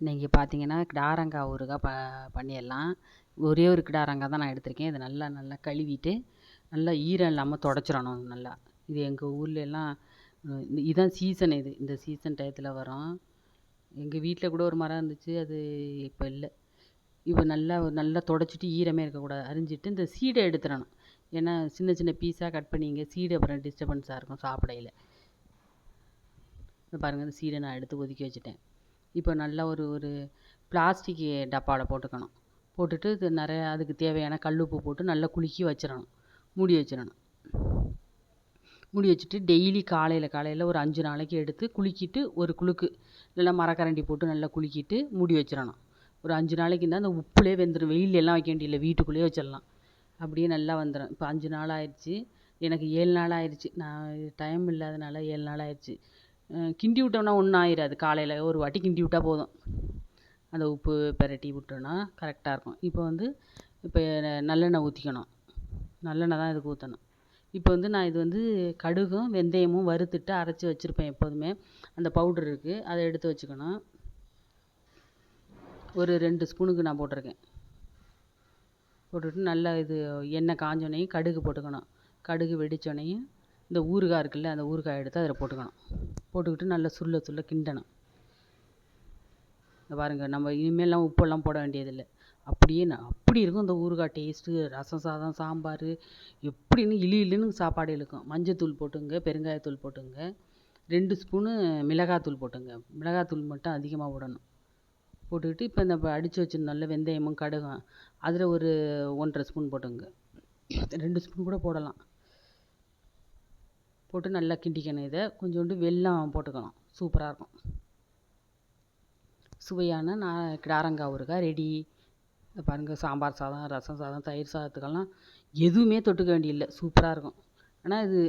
இன்றைக்கி பார்த்தீங்கன்னா கிடாரங்காய் ஊறுகாய் ப பண்ணிடலாம். ஒரே ஒரு கிடாரங்காய் தான் நான் எடுத்திருக்கேன். இதை நல்லா நல்லா கழுவிட்டு நல்லா ஈரம் இல்லாமல் தொடச்சிடணும் நல்லா. இது எங்கள் ஊர்லெலாம் இதுதான் சீசன் இது. இந்த சீசன் டயத்தில் வரும். எங்கள் வீட்டில் கூட ஒரு மரம் இருந்துச்சு. அது இப்போ இல்லை. இப்போ நல்லா நல்லா தொடச்சிட்டு ஈரமே இருக்கக்கூடாது. அரிஞ்சிட்டு இந்த சீடை எடுத்துடணும். ஏன்னா சின்ன சின்ன பீஸாக கட் பண்ணிங்க சீடு அப்புறம் டிஸ்டர்பன்ஸாக இருக்கும் சாப்பிடையில். பாருங்கள் இந்த சீடை நான் எடுத்து ஒதுக்கி வச்சுட்டேன். இப்போ நல்லா ஒரு ஒரு பிளாஸ்டிக்கு டப்பாவில் போட்டுக்கணும். போட்டுட்டு இது நிறைய அதுக்கு தேவையான கல் உப்பு போட்டு நல்லா குலுக்கி வச்சிடணும். மூடி வச்சிடணும். மூடி வச்சுட்டு டெய்லி காலையில் காலையில் ஒரு அஞ்சு நாளைக்கு எடுத்து குலுக்கிட்டு ஒரு குலுக்கு நல்லா மரக்கரண்டி போட்டு நல்லா குலுக்கிட்டு மூடி வச்சிடணும். ஒரு அஞ்சு நாளைக்கு இருந்தால் அந்த உப்புலேயே வெந்துடும் வெயிலெல்லாம் வைக்க வேண்டியதில்லை வீட்டுக்குள்ளேயே வச்சிடலாம். அப்படியே நல்லா வந்துடும் இப்போ அஞ்சு நாள் ஆயிடுச்சு. எனக்கு ஏழு நாள் ஆயிடுச்சு. நான் டைம் இல்லாதனால ஏழு நாள் ஆயிடுச்சு. கிண்டி விட்டோம்னா ஒன்றும் ஆயிடாது காலையில் ஒரு வாட்டி கிண்டி விட்டால் போதும். அந்த உப்பு பிரட்டி விட்டோன்னா கரெக்டாக இருக்கும். இப்போ வந்து இப்போ நல்லெண்ணெய் ஊற்றிக்கணும் நல்லெண்ணெய் தான் இதுக்கு ஊற்றணும் இப்போ வந்து நான் இது வந்து கடுகும் வெந்தயமும் வறுத்துட்டு அரைச்சி வச்சுருப்பேன் எப்போதுமே. அந்த பவுட்ரு இருக்குது அதை எடுத்து வச்சுக்கணும். ஒரு ரெண்டு ஸ்பூனுக்கு நான் போட்டிருக்கேன். போட்டுட்டு நல்லா இது எண்ணெய் காஞ்சோடனையும் கடுகு போட்டுக்கணும். கடுகு வெடித்தோடனையும் இந்த ஊறுகாய் இருக்குல்ல அந்த ஊறுகாய் எடுத்து அதில் போட்டுக்கணும். போட்டுக்கிட்டு நல்லா சுருள சுருள கிண்டணும். இந்த பாருங்கள் நம்ம இனிமேல்லாம் உப்பெல்லாம் போட வேண்டியதில்லை. அப்படியே நான் அப்படி இருக்கும் இந்த ஊறுகாய் டேஸ்ட்டு ரசம் சாதம் சாம்பார். எப்படின்னு இலி இழுன்னு சாப்பாடு இழுக்கும். மஞ்சத்தூள் போட்டுங்க பெருங்காயத்தூள் போட்டுங்க. ரெண்டு ஸ்பூனு மிளகாத்தூள் போட்டுங்க. மிளகாத்தூள் மட்டும் அதிகமாக போடணும் போட்டுக்கிட்டு இப்போ இந்த அடித்து வச்சுருந்தோம்ல வெந்தயமும் கடுகும் அதில் ஒரு ஒன்றரை ஸ்பூன் போட்டுங்க. ரெண்டு ஸ்பூன் கூட போடலாம். போட்டு நல்லா கிண்டிக்கணும். இதை கொஞ்சோண்டு வெல்லம் போட்டுக்கணும் சூப்பராக இருக்கும். சுவையான நான் கிடாரங்காய் ஊறுகாய் ரெடி பாருங்கள் சாம்பார் சாதம் ரசம் சாதம் தயிர் சாதத்துக்கெல்லாம் எதுவுமே தொட்டுக்க வேண்டியதில்லை. சூப்பராக இருக்கும். ஆனால் இது